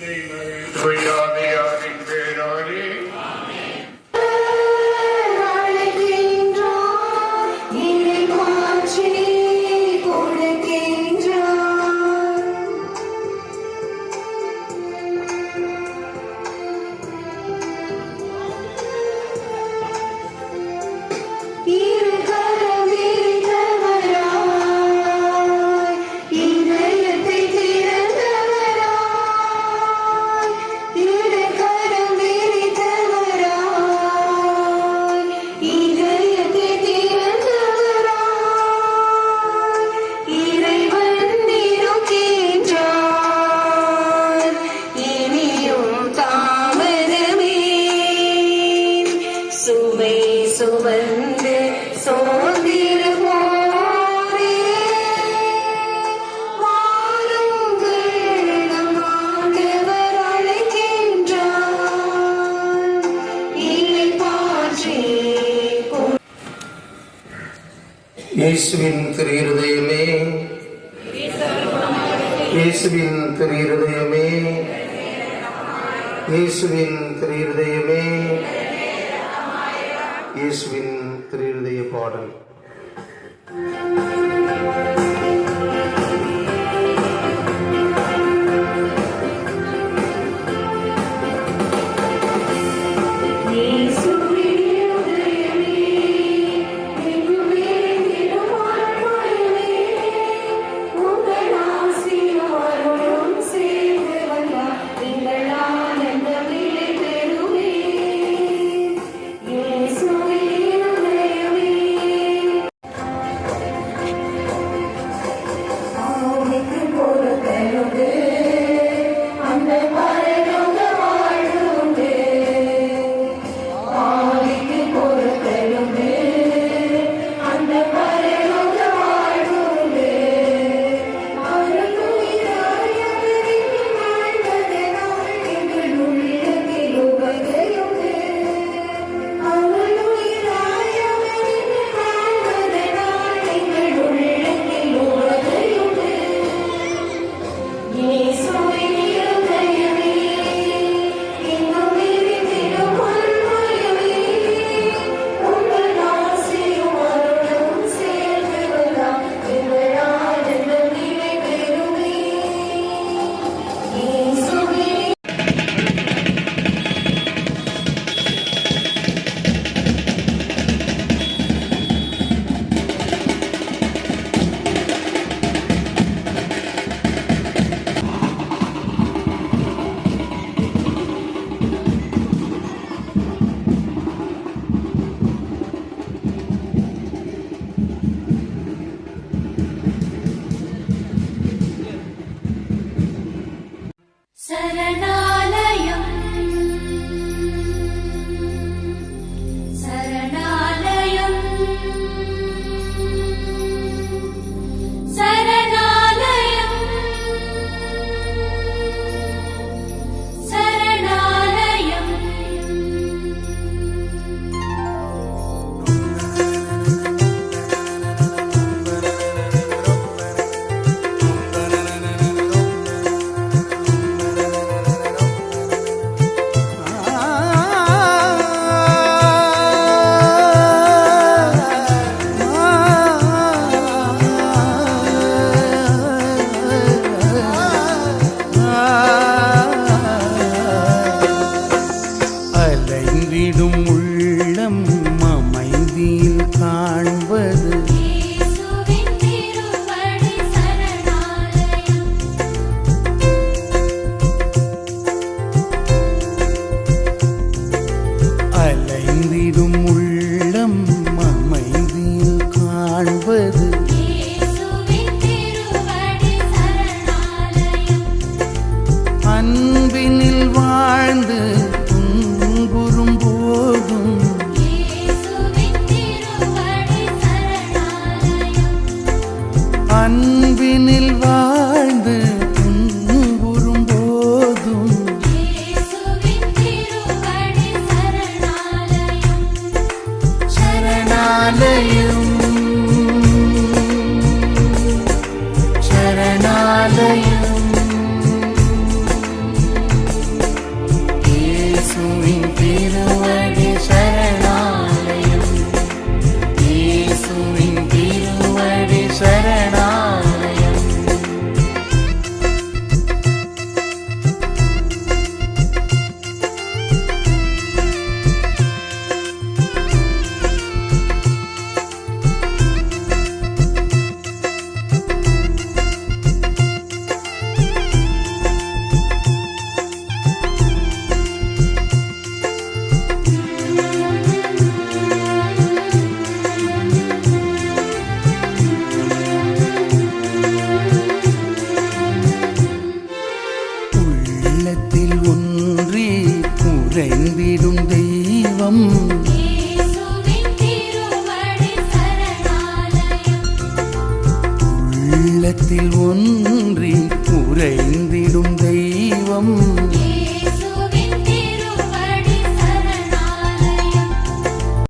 name, I pray. Amen. இயேசுவின் திரு இருதயமே இயேசுவின் திரு இருதயமே இயேசுவின் திரு இருதயமே இயேசுவின் திரு இருதய பாடல். por el pelo He Sarah. with another உள்ளத்தில் ஒன்றி உறைந்திடும் தெய்வம்.